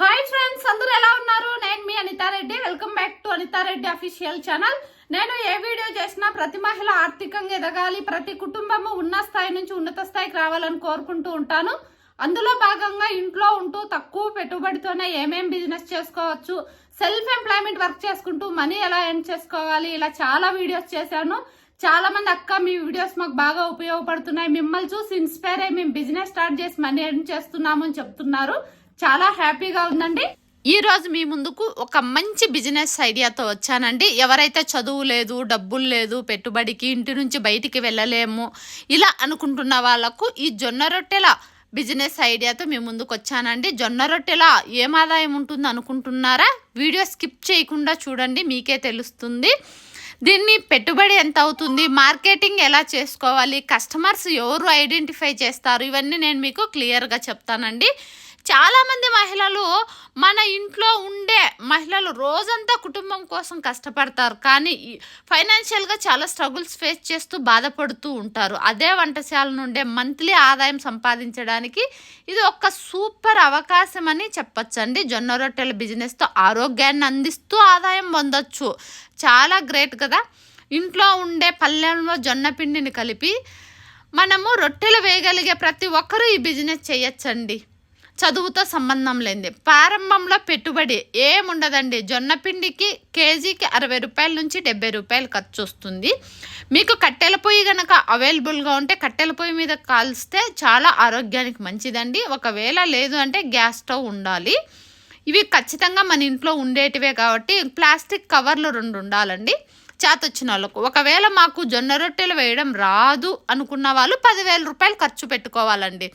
Hi friends అందరూ ఎలా ఉన్నారు? నేను మీ Anitha Reddy. Welcome back to Anitha Reddy official channel నేను ఏ వీడియో చేసినా ప్రతి మహిళ ఆర్థికంగా ఎదగాలి ప్రతి కుటుంబము ఉన్న స్థాయి నుంచి ఉన్నత స్థాయికి రావాలని కోరుకుంటూ ఉంటాను. అందులో భాగంగా ఇంట్లో ఉంటూ తక్కువ పెట్టుబడితోనే ఏమేం బిజినెస్ చేసుకోవచ్చు సెల్ఫ్ ఎంప్లాయ్మెంట్ వర్క్ చేసుకుంటూ మనీ ఎలా ఎర్న్ చేసుకోవాలి ఇలా చాలా వీడియోస్ చేశాను. చాలా మంది అక్క మీ వీడియోస్ మాకు బాగా ఉపయోగపడుతున్నాయి. మిమ్మల్ని చూసి ఇన్స్పైర్ అయ్యి మేము బిజినెస్ స్టార్ట్ చేసి మనీ ఎర్న్ చేస్తున్నాము అని చెప్తున్నారు. చాలా హ్యాపీగా ఉందండి. ఈ రోజు మీ ముందుకు ఒక మంచి బిజినెస్ ఐడియాతో వచ్చానండి. ఎవరైతే చదువు లేదు డబ్బులు లేదు పెట్టుబడికి ఇంటి నుంచి బయటికి వెళ్ళలేము ఇలా అనుకుంటున్న వాళ్ళకు ఈ జొన్న రొట్టెల బిజినెస్ ఐడియాతో మీ ముందుకు వచ్చానండి. జొన్న రొట్టెల ఏం ఆదాయం ఉంటుంది అనుకుంటున్నారా? వీడియో స్కిప్ చేయకుండా చూడండి మీకే తెలుస్తుంది. దీన్ని పెట్టుబడి ఎంత అవుతుంది? మార్కెటింగ్ ఎలా చేసుకోవాలి? కస్టమర్స్ ఎవరు ఐడెంటిఫై చేస్తారు? ఇవన్నీ నేను మీకు క్లియర్గా చెప్తానండి. చాలామంది మహిళలు మన ఇంట్లో ఉండే మహిళలు రోజంతా కుటుంబం కోసం కష్టపడతారు. కానీ ఫైనాన్షియల్గా చాలా స్ట్రగుల్స్ ఫేస్ చేస్తూ బాధపడుతూ ఉంటారు. అదే వంటశాల నుండే మంత్లీ ఆదాయం సంపాదించడానికి ఇది ఒక సూపర్ అవకాశం అని చెప్పొచ్చండి. జొన్న రొట్టెల బిజినెస్తో ఆరోగ్యాన్ని అందిస్తూ ఆదాయం పొందొచ్చు. చాలా గ్రేట్ కదా! ఇంట్లో ఉండే పల్లెల్లో జొన్న పిండిని కలిపి మనము రొట్టెలు వేయగలిగే ప్రతి ఒక్కరూ ఈ బిజినెస్ చేయొచ్చండి. చదువుతో సంబంధం లేనిది. ప్రారంభంలో పెట్టుబడి ఏముండదండి? జొన్న పిండికి కేజీకి అరవై రూపాయల నుంచి డెబ్బై రూపాయలు ఖర్చు వస్తుంది. మీకు కట్టెల పొయ్యి కనుక అవైలబుల్గా ఉంటే కట్టెల పొయ్యి మీద కాల్స్తే చాలా ఆరోగ్యానికి మంచిదండి. ఒకవేళ లేదు అంటే గ్యాస్ స్టవ్ ఉండాలి. ఇవి ఖచ్చితంగా మన ఇంట్లో ఉండేటివే కాబట్టి ప్లాస్టిక్ కవర్లు రెండు ఉండాలండి. చేతొచ్చిన వాళ్ళకు. ఒకవేళ మాకు జొన్న రొట్టెలు వేయడం రాదు అనుకున్న వాళ్ళు పదివేల రూపాయలు ఖర్చు పెట్టుకోవాలండి.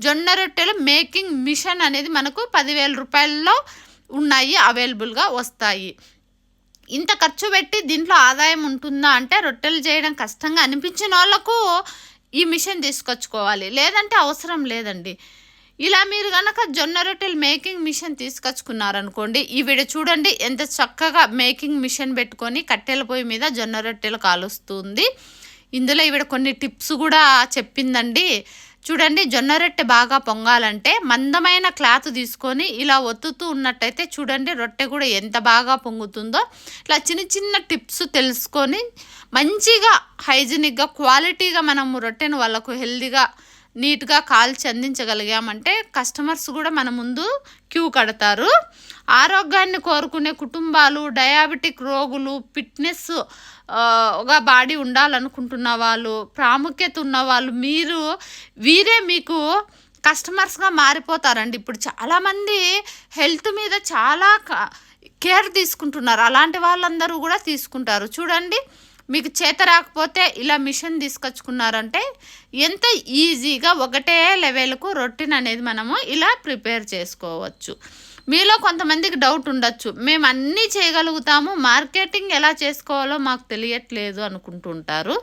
జొన్న రొట్టెలు మేకింగ్ మిషన్ అనేది మనకు పదివేల రూపాయల్లో ఉన్నాయి అవైలబుల్గా వస్తాయి. ఇంత ఖర్చు పెట్టి దీంట్లో ఆదాయం ఉంటుందా అంటే రొట్టెలు చేయడం కష్టంగా అనిపించిన వాళ్ళకు ఈ మిషన్ తీసుకొచ్చుకోవాలి. లేదంటే అవసరం లేదండి. ఇలా మీరు కనుక జొన్న రొట్టెలు మేకింగ్ మిషన్ తీసుకొచ్చుకున్నారనుకోండి ఈ వీడియో చూడండి ఎంత చక్కగా మేకింగ్ మిషన్ పెట్టుకొని కట్టెల పొయ్యి మీద జొన్న రొట్టెలు కాలుస్తుంది. ఇందులో ఈవిడ కొన్ని టిప్స్ కూడా చెప్పిందండి. చూడండి జొన్న రొట్టె బాగా పొంగాలంటే మందమైన క్లాత్ తీసుకొని ఇలా ఒత్తుతూ ఉన్నట్టయితే చూడండి రొట్టె కూడా ఎంత బాగా పొంగుతుందో. ఇలా చిన్న చిన్న టిప్స్ తెలుసుకొని మంచిగా హైజీనిక్గా క్వాలిటీగా మనము రొట్టెను వాళ్ళకు హెల్దీగా నీట్గా కాల్చి అందించగలిగామంటే కస్టమర్స్ కూడా మన ముందు క్యూ కడతారు. ఆరోగ్యాన్ని కోరుకునే కుటుంబాలు డయాబెటిక్ రోగులు ఫిట్నెస్గా బాడీ ఉండాలనుకుంటున్న వాళ్ళు ప్రాముఖ్యత ఉన్న వాళ్ళు మీరు వీరే మీకు కస్టమర్స్గా మారిపోతారండి. ఇప్పుడు చాలామంది హెల్త్ మీద చాలా క- కేర్ తీసుకుంటున్నారు. అలాంటి వాళ్ళందరూ కూడా తీసుకుంటారు. చూడండి మీకు చేత రాకపోతే ఇలా మిషన్ తీసుకొచ్చుకున్నారంటే ఎంత ఈజీగా ఒకటే లెవెల్కు రొట్టెని అనేది మనము ఇలా ప్రిపేర్ చేసుకోవచ్చు. మీలో కొంతమందికి డౌట్ ఉండొచ్చు. మేము అన్నీ చేయగలుగుతాము. మార్కెటింగ్ ఎలా చేసుకోవాలో మాకు తెలియట్లేదు అనుకుంటుంటారు.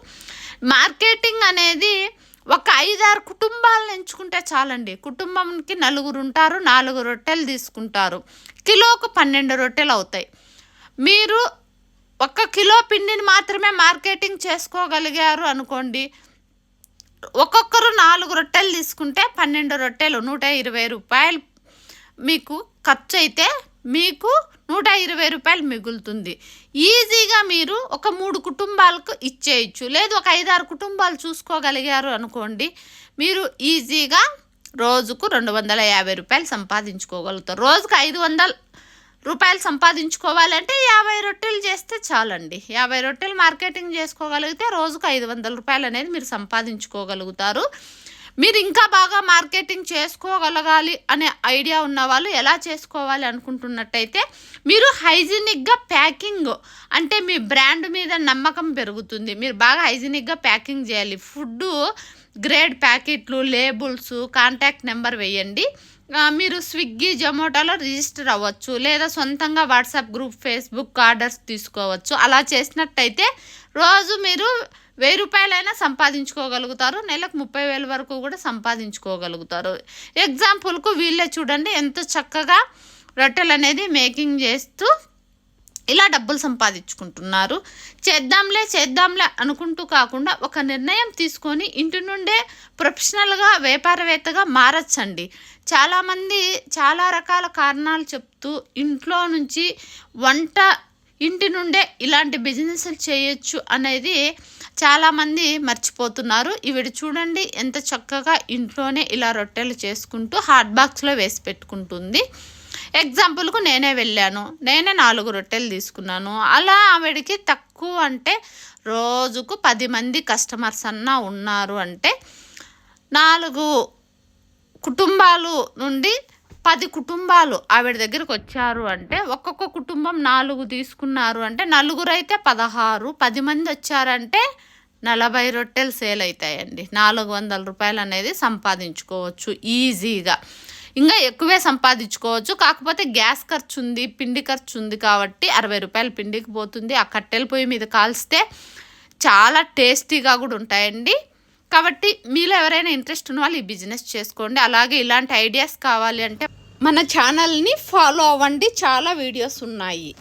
మార్కెటింగ్ అనేది ఒక ఐదారు కుటుంబాలను ఎంచుకుంటే చాలండి. కుటుంబంకి నలుగురు ఉంటారు నాలుగు రొట్టెలు తీసుకుంటారు. కిలోకు పన్నెండు రొట్టెలు అవుతాయి. మీరు ఒక కిలో పిండిని మాత్రమే మార్కెటింగ్ చేసుకోగలిగారు అనుకోండి. ఒక్కొక్కరు నాలుగు రొట్టెలు తీసుకుంటే పన్నెండు రొట్టెలు నూట ఇరవై రూపాయలు మీకు ఖర్చు అయితే మీకు నూట ఇరవై రూపాయలు మిగులుతుంది. ఈజీగా మీరు ఒక మూడు కుటుంబాలకు ఇచ్చేయచ్చు. లేదు ఒక ఐదారు కుటుంబాలు చూసుకోగలిగారు అనుకోండి మీరు ఈజీగా రోజుకు రెండు వందల యాభై రూపాయలు సంపాదించుకోగలుగుతారు. రోజుకు ఐదు వందలు రూపాయలు సంపాదించుకోవాలంటే యాభై రొట్టెలు చేస్తే చాలండి. యాభై రొట్టెలు మార్కెటింగ్ చేసుకోగలిగితే రోజుకు ఐదు వందల రూపాయలు అనేది మీరు సంపాదించుకోగలుగుతారు. మీరు ఇంకా బాగా మార్కెటింగ్ చేసుకోగలగాలి అనే ఐడియా ఉన్న వాళ్ళు ఎలా చేసుకోవాలి అనుకుంటున్నట్టయితే మీరు హైజీనిక్గా ప్యాకింగ్ అంటే మీ బ్రాండ్ మీద నమ్మకం పెరుగుతుంది. మీరు బాగా హైజీనిక్గా ప్యాకింగ్ చేయాలి. ఫుడ్ గ్రేడ్ ప్యాకెట్లు లేబుల్స్ కాంటాక్ట్ నెంబర్ వేయండి. మీరు స్విగ్గీ జొమాటోలో రిజిస్టర్ అవ్వచ్చు. లేదా సొంతంగా వాట్సాప్ గ్రూప్ ఫేస్బుక్ ఆర్డర్స్ తీసుకోవచ్చు. అలా చేసినట్టయితే రోజు మీరు వెయ్యి రూపాయలైనా సంపాదించుకోగలుగుతారు. నెలకు ముప్పై వేల వరకు కూడా సంపాదించుకోగలుగుతారు. ఎగ్జాంపుల్కు వీళ్ళే చూడండి. ఎంత చక్కగా రొట్టెలు అనేది మేకింగ్ చేస్తూ ఇలా డబ్బులు సంపాదించుకుంటున్నారు. చేద్దాంలే చేద్దాంలే అనుకుంటూ కాకుండా ఒక నిర్ణయం తీసుకొని ఇంటి నుండే ప్రొఫెషనల్గా వ్యాపారవేత్తగా మారచ్చండి. చాలామంది చాలా రకాల కారణాలు చెప్తూ ఇంట్లో నుంచి వంట ఇంటి నుండే ఇలాంటి బిజినెస్లు చేయొచ్చు అనేది చాలామంది మర్చిపోతున్నారు. ఇవిడు చూడండి ఎంత చక్కగా ఇంట్లోనే ఇలా రొట్టెలు చేసుకుంటూ హాట్ బాక్స్లో వేసి పెట్టుకుంటుంది. ఎగ్జాంపుల్కు నేనే వెళ్ళాను. నేనే నాలుగు రొట్టెలు తీసుకున్నాను. అలా ఆవిడకి తక్కువ అంటే రోజుకు పది మంది కస్టమర్స్ అన్నా ఉన్నారు అంటే నాలుగు కుటుంబాలు నుండి పది కుటుంబాలు ఆవిడ దగ్గరకు వచ్చారు అంటే ఒక్కొక్క కుటుంబం నాలుగు తీసుకున్నారు అంటే నలుగురు అయితే పదహారు పది మంది వచ్చారంటే నలభై రొట్టెలు సేల్ అవుతాయండి. నాలుగు వందల రూపాయలు అనేది సంపాదించుకోవచ్చు ఈజీగా. ఇంకా ఎక్కువే సంపాదించుకోవచ్చు. కాకపోతే గ్యాస్ ఖర్చు ఉంది పిండి ఖర్చు ఉంది కాబట్టి అరవై రూపాయలు పిండికి పోతుంది. ఆ కట్టెల పొయ్యి మీద కాల్స్తే చాలా టేస్టీగా కూడా ఉంటాయండి. కాబట్టి మీలో ఎవరైనా ఇంట్రెస్ట్ ఉన్న వాళ్ళు ఈ బిజినెస్ చేసుకోండి. అలాగే ఇలాంటి ఐడియాస్ కావాలి అంటే మన ఛానల్ని ఫాలో అవ్వండి. చాలా వీడియోస్ ఉన్నాయి.